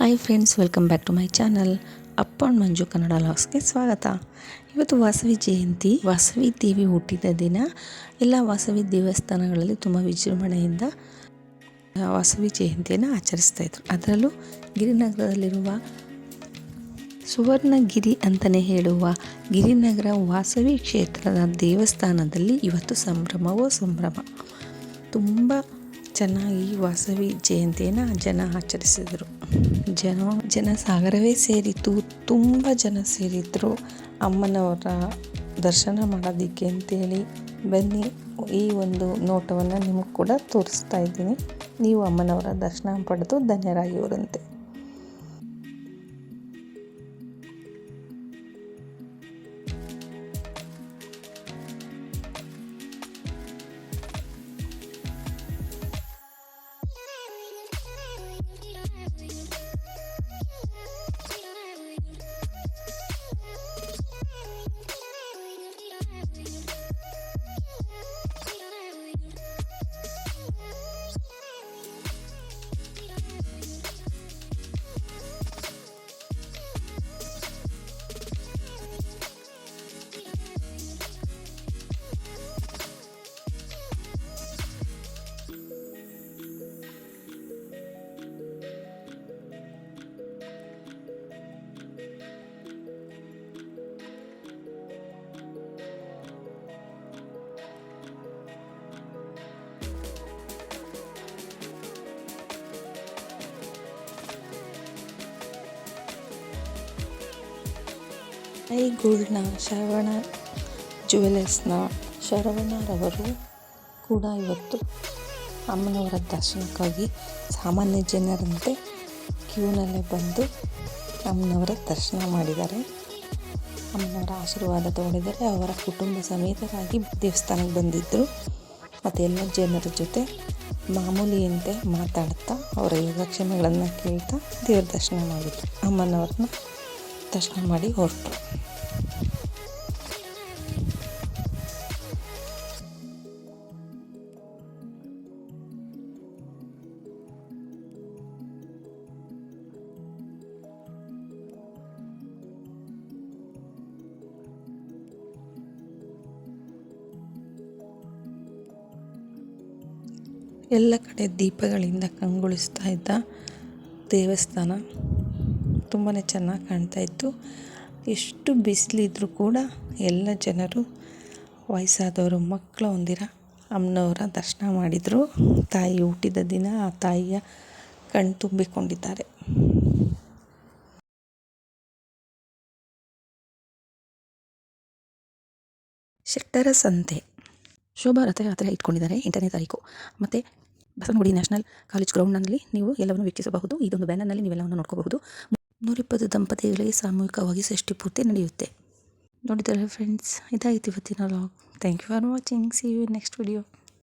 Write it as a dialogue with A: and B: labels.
A: Hi friends welcome back to my channel ಅಪ್ಪ and Manju Kannada ಲಾಕ್ಸ್ಗೆ ಸ್ವಾಗತ. ಇವತ್ತು ವಾಸವಿ ಜಯಂತಿ. ವಾಸವಿ ದೇವಿ ಹುಟ್ಟಿದ ದಿನ. ಎಲ್ಲ ವಾಸವಿ ದೇವಸ್ಥಾನಗಳಲ್ಲಿ ತುಂಬ ವಿಜೃಂಭಣೆಯಿಂದ ವಾಸವಿ ಜಯಂತಿಯನ್ನು ಆಚರಿಸ್ತಾ ಇದ್ರು. ಅದರಲ್ಲೂ ಗಿರಿನಗರದಲ್ಲಿರುವ ಸುವರ್ಣಗಿರಿ ಅಂತಲೇ ಹೇಳುವ ಗಿರಿನಗರ ವಾಸವಿ ಕ್ಷೇತ್ರದ ದೇವಸ್ಥಾನದಲ್ಲಿ ಇವತ್ತು ಸಂಭ್ರಮವೋ ಸಂಭ್ರಮ? ತುಂಬ ಚೆನ್ನಾಗಿ ವಾಸವಿ ಜಯಂತಿಯನ್ನು ಜನ ಆಚರಿಸಿದರು. ಜನ, ಜನಸಾಗರವೇ ಸೇರಿತು ತುಂಬ ಜನ ಸೇರಿದ್ರು ಅಮ್ಮನವರ ದರ್ಶನ ಮಾಡೋದಕ್ಕೆ ಅಂತೇಳಿ. ಬನ್ನಿ, ಈ ಒಂದು ನೋಟವನ್ನು ನಿಮಗೆ ಕೂಡ ತೋರಿಸ್ತಾ ಇದ್ದೀನಿ. ನೀವು ಅಮ್ಮನವರ ದರ್ಶನ ಪಡೆದು ಧನ್ಯರಾಗಿವರಂತೆ ಐ ಗೋಲ್ಡ್ನ ಶರವಣ ಜುವೆಲರ್ಸ್ನ ಶರವಣರವರು ಕೂಡ ಇವತ್ತು ಅಮ್ಮನವರ ದರ್ಶನಕ್ಕಾಗಿ ಸಾಮಾನ್ಯ ಜನರಂತೆ ಕ್ಯೂನಲ್ಲೇ ಬಂದು ಅಮ್ಮನವರ ದರ್ಶನ ಮಾಡಿದ್ದಾರೆ. ಅಮ್ಮನವರ ಆಶೀರ್ವಾದ ತಗೊಂಡಿದ್ದಾರೆ. ಅವರ ಕುಟುಂಬ ಸಮೇತರಾಗಿ ದೇವಸ್ಥಾನಕ್ಕೆ ಬಂದಿದ್ದರು ಮತ್ತು ಎಲ್ಲ ಜನರ ಜೊತೆ ಮಾಮೂಲಿಯಂತೆ ಮಾತಾಡ್ತಾ, ಅವರ ಯೋಗಕ್ಷೇಮಗಳನ್ನು ಕೇಳ್ತಾ ದೇವ್ರ ದರ್ಶನ ಮಾಡಿದ್ರು. ಅಮ್ಮನವ್ರನ್ನ ದರ್ಶನ ಮಾಡಿ ಹೊರಟು. ಎಲ್ಲ ಕಡೆ ದೀಪಗಳಿಂದ ಕಂಗೊಳಿಸ್ತಾ ಇದ್ದ ದೇವಸ್ಥಾನ. ತುಂಬಾ ಚೆನ್ನಾಗಿ ಕಾಣ್ತಾ ಇತ್ತು. ಎಷ್ಟು ಬಿಸಿಲಿದ್ರೂ ಕೂಡ ಎಲ್ಲ ಜನರು ವಯಸ್ಸಾದವರು ಮಕ್ಕಳು ಹೊಂದಿರ ಅಮ್ಮನವರ ದರ್ಶನ ಮಾಡಿದರು. ತಾಯಿ ಹುಟ್ಟಿದ ದಿನ ಆ ತಾಯಿಯ ಕಣ್ ತುಂಬಿಕೊಂಡಿದ್ದಾರೆ. ಶೆಟ್ಟರ ಸಂತೆ. ಶೋಭಾ ರಥಯಾತ್ರೆ ಇಟ್ಕೊಂಡಿದ್ದಾರೆ ಎಂಟನೇ ತಾರೀಕು. ಮತ್ತು ಬಸವನಗುಡಿ ನ್ಯಾಷನಲ್ ಕಾಲೇಜ್ ಗ್ರೌಂಡ್ನಲ್ಲಿ ನೀವು ಎಲ್ಲವನ್ನು ವೀಕ್ಷಿಸಬಹುದು. ಇದೊಂದು ಬ್ಯಾನರ್ನಲ್ಲಿ ನೀವೆಲ್ಲವನ್ನು ನೋಡ್ಕೋಬಹುದು. ನೂರಿಪ್ಪತ್ತು ದಂಪತಿಗಳಿಗೆ ಸಾಮೂಹಿಕವಾಗಿ ಷಷ್ಠಿ ಪೂರ್ತಿ ನಡೆಯುತ್ತೆ. ನೋಡಿದ್ದಾರೆ ಫ್ರೆಂಡ್ಸ್ ಇದಾಗಿತ್ತು ಇವತ್ತಿನ log thank you for watching see you next video